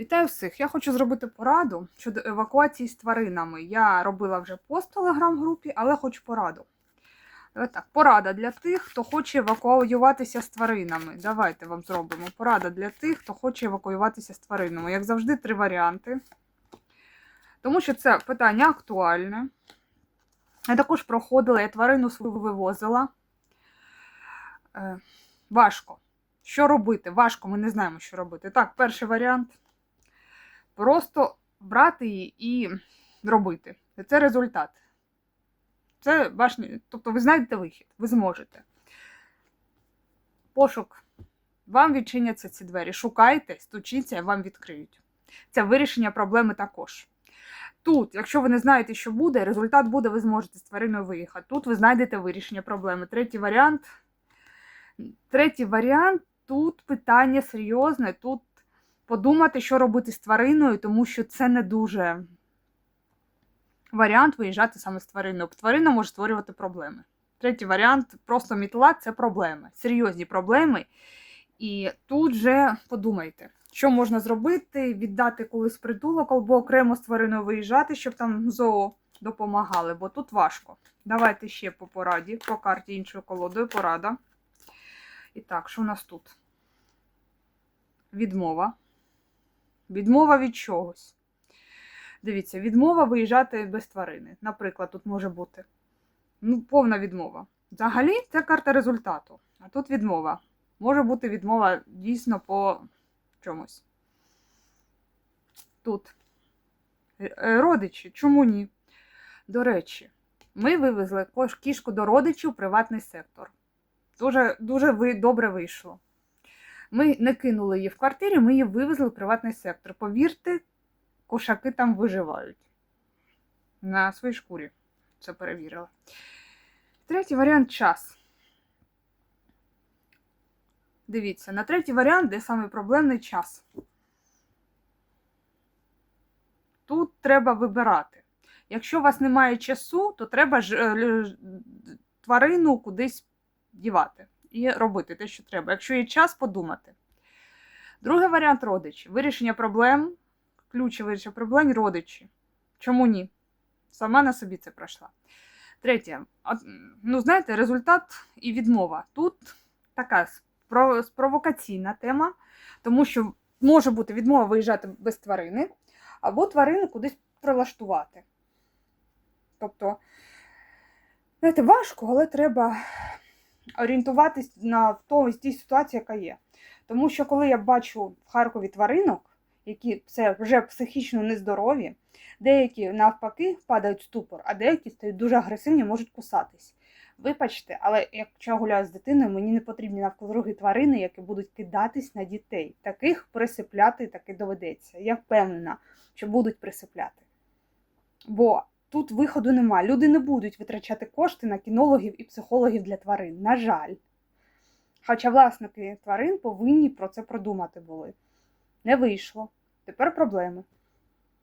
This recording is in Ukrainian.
Вітаю всіх! Я хочу зробити пораду щодо евакуації з тваринами. Я робила вже пост в телеграм-групі, але хочу пораду. Давайте так, порада для тих, хто хоче евакуюватися з тваринами. Давайте вам зробимо порада для тих, хто хоче евакуюватися з тваринами. Як завжди, три варіанти. Тому що це питання актуальне. Я також проходила, я тварину свою вивозила. Е, важко. Що робити? Важко, ми не знаємо, що робити. Так, перший варіант. Просто брати її і робити. Це результат. Це ваш, тобто ви знайдете вихід, ви зможете. Пошук. Вам відчиняться ці двері. Шукайте, стучіться, вам відкриють. Це вирішення проблеми також. Тут, якщо ви не знаєте, що буде, результат буде, ви зможете з твариною виїхати. Тут ви знайдете вирішення проблеми. Третій варіант. Третій варіант тут питання серйозне. Тут подумати, що робити з твариною, тому що це не дуже варіант виїжджати саме з твариною. Тварина може створювати проблеми. Третій варіант просто мітла це проблеми, серйозні проблеми. І тут же подумайте, що можна зробити, віддати колись притулок або окремо з твариною виїжджати, щоб там зоо допомагали, бо тут важко. Давайте ще по пораді, по карті іншою колодою порада. І так, що у нас тут? Відмова. Відмова від чогось. Дивіться, відмова виїжджати без тварини. Наприклад, тут може бути ну, повна відмова. Взагалі, це карта результату. А тут відмова. Може бути відмова дійсно по чомусь. Тут. Е, е, Родичі, чому ні? До речі, ми вивезли кішку до родичів у приватний сектор. Дуже, дуже добре вийшло. Ми не кинули її в квартирі, ми її вивезли в приватний сектор. Повірте, кошаки там виживають. На своїй шкурі це перевірила. Третій варіант час. Дивіться, на третій варіант, де саме проблемний час. Тут треба вибирати. Якщо у вас немає часу, то треба ж, е, тварину кудись дівати і робити те, що треба. Якщо є час, подумати. Другий варіант родичі. Вирішення проблем, ключ вирішення проблем родичі. Чому ні? Сама на собі це пройшла. Третє. Ну, знаєте, результат і відмова. Тут така спро- спровокаційна тема, тому що може бути відмова виїжджати без тварини, або тварину кудись прилаштувати. Тобто, знаєте, важко, але треба орієнтуватись на в тій ситуації, яка є. Тому що коли я бачу в Харкові тваринок, які це вже психічно нездорові, деякі навпаки впадають в ступор, а деякі стають дуже агресивні, можуть кусатись. Вибачте, але якщо я гуляю з дитиною, мені не потрібні навкруги тварини, які будуть кидатись на дітей. Таких присипляти таки доведеться. Я впевнена, що будуть присипляти. Бо тут виходу нема. Люди не будуть витрачати кошти на кінологів і психологів для тварин. На жаль. Хоча власники тварин повинні про це продумати були. Не вийшло. Тепер проблеми.